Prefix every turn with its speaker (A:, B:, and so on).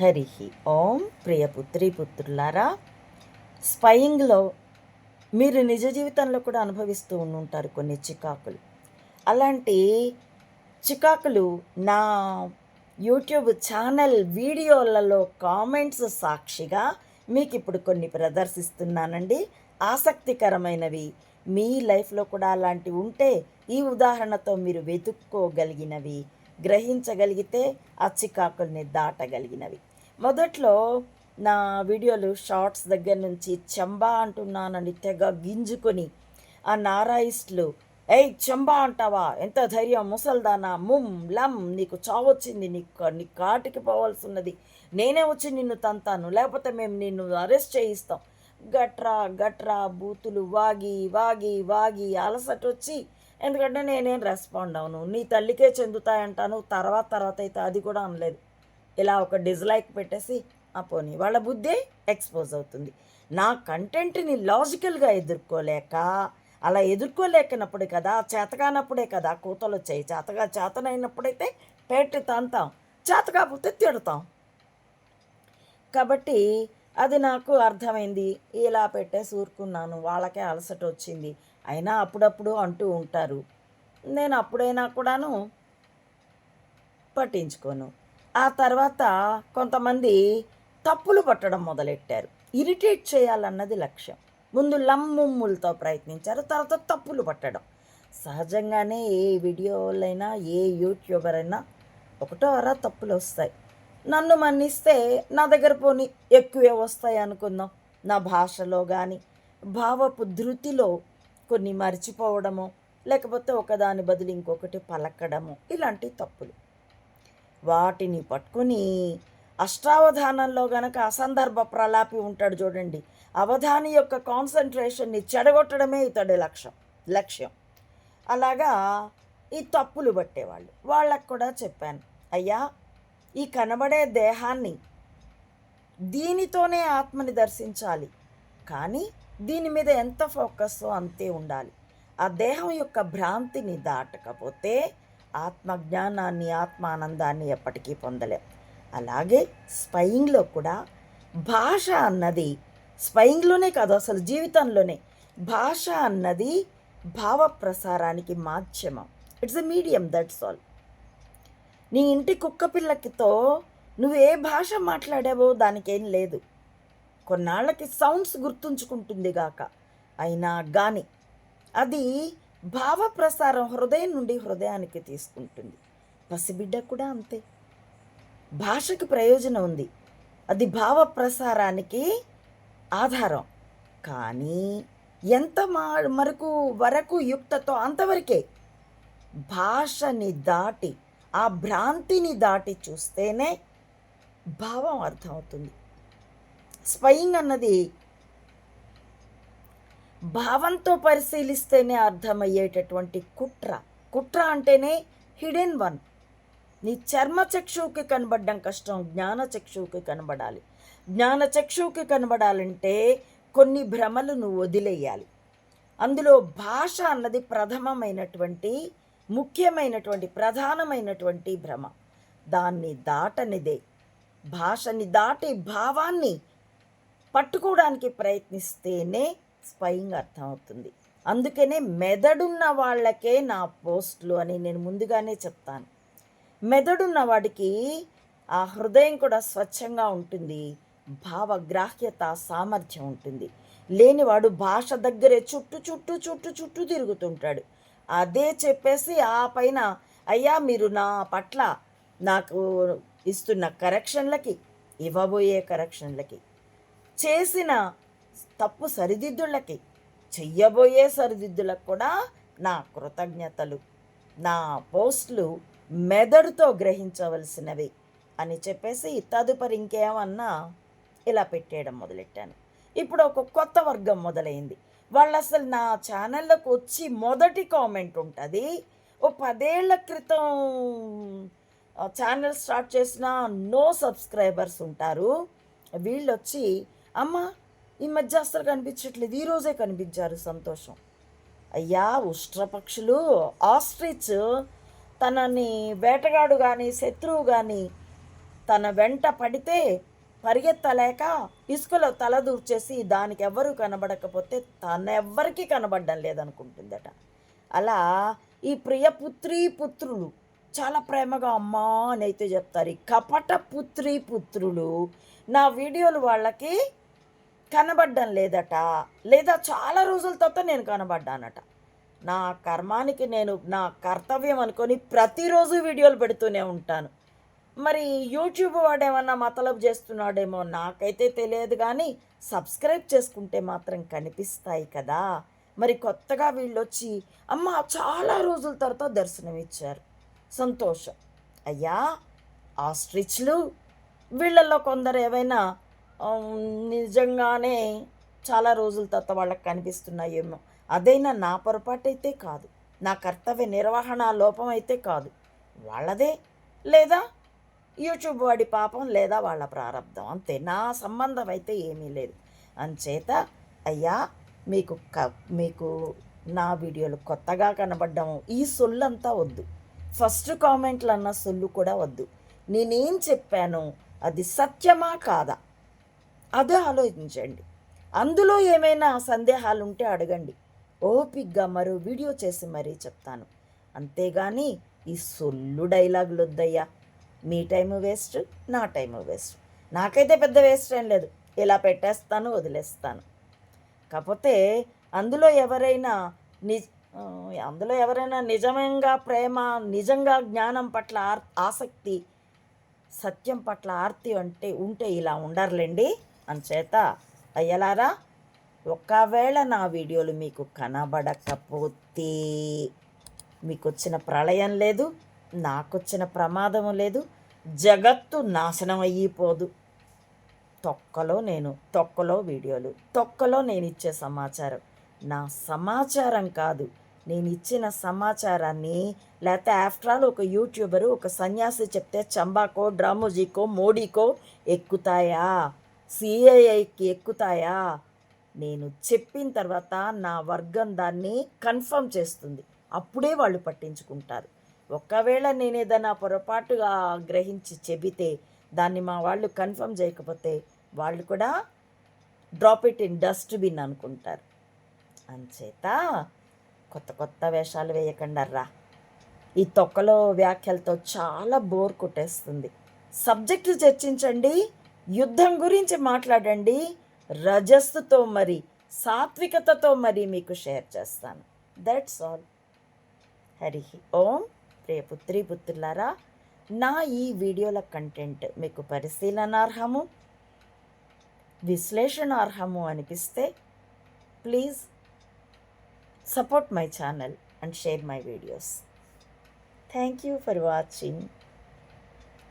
A: హరి ఓం ప్రియ పుత్రి పుత్రులారా స్పయింగ్లో మీరు నిజ జీవితంలో కూడా అనుభవిస్తూ ఉంటారు కొన్ని చికాకులు. అలాంటి చికాకులు నా యూట్యూబ్ ఛానల్ వీడియోలలో కామెంట్స్ సాక్షిగా మీకు ఇప్పుడు కొన్ని ప్రదర్శిస్తున్నానండి. ఆసక్తికరమైనవి. మీ లైఫ్లో కూడా అలాంటివి ఉంటే ఈ ఉదాహరణతో మీరు వెతుక్కోగలిగినవి గ్రహించగలిగితే ఆ చికాకుల్ని దాటగలిగినవి. మొదట్లో నా వీడియోలు షార్ట్స్ దగ్గర నుంచి చంబా అంటున్నానని తెగ గింజుకొని ఆ నారాయిస్టులు ఏయ్ చంబా అంటావా? ఎంత ధైర్యం ముసల్దానా? ముమ్ లమ్ నీకు చావొచ్చింది నీకు నీ కాటికి పోవాల్సి ఉన్నది నేనే వచ్చి నిన్ను తంతాను లేకపోతే మేము నిన్ను అరెస్ట్ చేయిస్తాం. గట్రా గట్రా బూతులు వాగి వాగి వాగి అలసట వచ్చి ఎందుకంటే నేనేం రెస్పాండ్ అవును? నీ తల్లికే చెందుతాయంటాను తర్వాత తర్వాత అయితే అది కూడా అనలేదు. ఇలా ఒక డిజ్లైక్ పెట్టేసి ఆ పోనీ వాళ్ళ బుద్ధే ఎక్స్పోజ్ అవుతుంది. నా కంటెంట్ని లాజికల్గా ఎదుర్కోలేక అలా ఎదుర్కోలేకనప్పుడు కదా చేతకానప్పుడే కదా కూతలు వచ్చాయి. చేతగా చేతనైనప్పుడైతే పెట్టి తంతాం చేత కాకపోతే తిడతాం. కాబట్టి అది నాకు అర్థమైంది. ఇలా పెట్టేసి ఊరుకున్నాను. వాళ్ళకే అలసట వచ్చింది. అయినా అప్పుడప్పుడు అంటూ ఉంటారు. నేను అప్పుడైనా కూడాను పట్టించుకోను. ఆ తర్వాత కొంతమంది తప్పులు పట్టడం మొదలెట్టారు. ఇరిటేట్ చేయాలన్నది లక్ష్యం. ముందు లమ్ముమ్ములతో ప్రయత్నించారు తర్వాత తప్పులు పట్టడం. సహజంగానే ఏ వీడియోలైనా ఏ యూట్యూబర్ అయినా ఒకటో అరా తప్పులు వస్తాయి. నన్ను మన్నిస్తే నా దగ్గర పోని ఎక్కువే వస్తాయి అనుకుందాం. నా భాషలో కానీ భావపు ధృతిలో కొన్ని మర్చిపోవడము లేకపోతే ఒకదాని బదులు ఇంకొకటి పలకడము ఇలాంటి తప్పులు. వాటిని పట్టుకుని అష్టావధానంలో గనక అసందర్భ ప్రలాపి ఉంటాడు చూడండి. అవధాని యొక్క కాన్సన్ట్రేషన్ని చెడగొట్టడమే ఇతడి లక్ష్యం లక్ష్యం. అలాగా ఈ తప్పులు పట్టేవాళ్ళు. వాళ్ళకు కూడా చెప్పాను అయ్యా ఈ కనబడే దేహాన్ని దీనితోనే ఆత్మని దర్శించాలి. కానీ దీని మీద ఎంత ఫోకస్ అంతే ఉండాలి. ఆ దేహం యొక్క భ్రాంతిని దాటకపోతే ఆత్మజ్ఞానాన్ని ఆత్మానందాన్ని ఎప్పటికీ పొందలేం. అలాగే స్పయింగ్లో కూడా భాష అన్నది స్పయింగ్లోనే కాదు అసలు జీవితంలోనే భాష అన్నది భావ ప్రసారానికి మాధ్యమం. It's a medium that's all. నీ ఇంటి కుక్క పిల్లకితో నువ్వు ఏ భాష మాట్లాడావో దానికేం లేదు. కొన్నాళ్ళకి సౌండ్స్ గుర్తుంచుకుంటుంది గాక. అయినా కానీ అది భావ ప్రసారం హృదయం నుండి హృదయానికి తీసుకుంటుంది. పసిబిడ్డ కూడా అంతే. భాషకి ప్రయోజనం ఉంది. అది భావ ప్రసారానికి ఆధారం. కానీ ఎంత మా మరకు వరకు యుక్తతో అంతవరకే భాషని దాటి ఆ భ్రాంతిని దాటి చూస్తేనే భావం అర్థమవుతుంది. స్వయింగ్ అన్నది భావంతో పరిశీలిస్తేనే అర్థమయ్యేటటువంటి కుట్ర. కుట్ర అంటేనే హిడెన్ వన్ నీ చర్మ చక్షువుకి కనబడడం కష్టం జ్ఞాన చక్షువుకి కనబడాలి. జ్ఞాన చక్షువుకి కనబడాలంటే కొన్ని భ్రమలు నువ్వు వదిలేయాలి. అందులో భాష అన్నది ప్రథమమైనటువంటి ముఖ్యమైనటువంటి ప్రధానమైనటువంటి భ్రమ. దాన్ని దాటనిదే. భాషని దాటి భావాన్ని పట్టుకోవడానికి ప్రయత్నిస్తేనే స్పయింగ్ అర్థమవుతుంది. అందుకనే మెదడున్న వాళ్ళకే నా పోస్టులు అని నేను ముందుగానే చెప్తాను. మెదడున్న వాడికి ఆ హృదయం కూడా స్వచ్ఛంగా ఉంటుంది. భావగ్రాహ్యత సామర్థ్యం ఉంటుంది. లేనివాడు భాష దగ్గరే చుట్టూ చుట్టూ చుట్టూ చుట్టూ తిరుగుతుంటాడు. అదే చెప్పేసి ఆ పైన అయ్యా మీరు నా పట్ల నాకు ఇస్తున్న కరెక్షన్లకి ఇవ్వబోయే కరెక్షన్లకి చేసిన తప్పు సరిదిద్దులకి చెయ్యబోయే సరిదిద్దులకు కూడా నా కృతజ్ఞతలు. నా పోస్టులు మెదడుతో గ్రహించవలసినవి అని చెప్పేసి తదుపరి ఇంకేమన్నా ఇలా పెట్టేయడం మొదలెట్టాను. ఇప్పుడు ఒక కొత్త వర్గం మొదలైంది. వాళ్ళు అసలు నా ఛానళ్ళకు వచ్చి మొదటి కామెంట్ ఉంటుంది. ఓ పదేళ్ళ క్రితం ఛానల్ స్టార్ట్ చేసిన నో సబ్స్క్రైబర్స్ ఉంటారు. వీళ్ళు వచ్చి అమ్మ ఈ మధ్య అసలు కనిపించట్లేదు. ఈరోజే కనిపించారు సంతోషం. అయ్యా ఉష్ట్రపక్షులు ఆస్ట్రిచ్ తనని వేటగాడు కానీ శత్రువు కానీ తన వెంట పడితే పరిగెత్తలేక ఇసుకలో తల దూర్చేసి దానికి ఎవ్వరూ కనబడకపోతే తనెవ్వరికీ కనబడడం లేదనుకుంటుందట. అలా ఈ ప్రియ పుత్రీ పుత్రులు చాలా ప్రేమగా అమ్మా అని అయితే చెప్తారు. ఈ కపట పుత్రీ పుత్రులు నా వీడియోలు వాళ్ళకి కనబడ్డం లేదట. లేదా చాలా రోజుల తర్వాత నేను కనబడ్డానట. నా కర్మానికి నేను నా కర్తవ్యం అనుకొని ప్రతిరోజు వీడియోలు పెడుతూనే ఉంటాను. మరి యూట్యూబ్ వాడేమన్నా మతలబ్ చేస్తున్నాడేమో నాకైతే తెలియదు కానీ సబ్స్క్రైబ్ చేసుకుంటే మాత్రం కనిపిస్తాయి కదా. మరి కొత్తగా వీళ్ళు వచ్చి అమ్మ చాలా రోజుల తర్వాత దర్శనం ఇచ్చారు. సంతోషం. అయ్యా ఆస్ట్రిచ్లు వీళ్ళల్లో కొందరు ఏవైనా నిజంగానే చాలా రోజుల తర్వాత వాళ్ళకి కనిపిస్తున్నాయేమో. అదైనా నా పొరపాటు అయితే కాదు. నా కర్తవ్య నిర్వహణ లోపం అయితే కాదు. వాళ్ళదే? లేదా? యూట్యూబ్ వాడి పాపం లేదా వాళ్ళ ప్రారంధం అంతే. నా సంబంధం అయితే ఏమీ లేదు. అంచేత అయ్యా మీకు క మీకు నా వీడియోలు కొత్తగా కనబడ్డము ఈ సొల్లంతా వద్దు. ఫస్ట్ కామెంట్లు అన్న సొల్లు కూడా వద్దు. నేనేం చెప్పాను? అది సత్యమా కాదా? అదే ఆలోచించండి. అందులో ఏమైనా సందేహాలు ఉంటే అడగండి. ఓపిగ్గా మరో వీడియో చేసి మరీ చెప్తాను. అంతేగాని ఈ సొల్లు డైలాగులు వద్దయ్యా మీ టైము వేస్ట్ నా టైము వేస్ట్. నాకైతే పెద్ద వేస్ట్ ఏం లేదు. ఇలా పెట్టేస్తాను వదిలేస్తాను. కాకపోతే అందులో ఎవరైనా ని అందులో ఎవరైనా నిజంగా ప్రేమ నిజంగా జ్ఞానం పట్ల ఆసక్తి సత్యం పట్ల ఆర్తి అంటే ఉంటే ఇలా ఉండర్లేండి. అంచేత అయ్యలారా ఒకవేళ నా వీడియోలు మీకు కనబడకపోతే మీకు వచ్చిన ప్రళయం లేదు నాకొచ్చిన ప్రమాదము లేదు జగత్తు నాశనం అయ్యిపోదు. తొక్కలో నేను తొక్కలో వీడియోలు తొక్కలో నేను ఇచ్చే సమాచారం. నా సమాచారం కాదు నేను ఇచ్చిన సమాచారాన్ని లేకపోతే ఆఫ్టర్ ఆల్ ఒక యూట్యూబరు ఒక సన్యాసి చెప్తే చంబాకో డ్రామోజీకో మోడీకో ఎక్కుతాయా? సిఐఐకి ఎక్కుతాయా? నేను చెప్పిన తర్వాత నా వర్గం దాన్ని కన్ఫర్మ్ చేస్తుంది. అప్పుడే వాళ్ళు పట్టించుకుంటారు. ఒకవేళ నేను ఏదైనా పొరపాటుగా గ్రహించి చెబితే దాన్ని మా వాళ్ళు కన్ఫర్మ్ చేయకపోతే వాళ్ళు కూడా డ్రాప్ ఇట్ ఇన్ డస్ట్బిన్ అనుకుంటారు. అంచేత కొత్త కొత్త వేషాలు వేయకుండా రా ఈ తొక్కలో వ్యాఖ్యలతో చాలా బోర్ కొట్టేస్తుంది. సబ్జెక్టు చర్చించండి. యుద్ధం గురించి మాట్లాడండి. రజస్సుతో మరి సాత్వికతతో మరి మీకు షేర్ చేస్తాను. That's all Hari Om. ప్రియ పుత్రి పుత్రులారా నా ఈ వీడియోల కంటెంట్ మీకు పరిశీలనార్హము విశ్లేషణార్హము అనిపిస్తే please support my channel and share my videos. Thank you for watching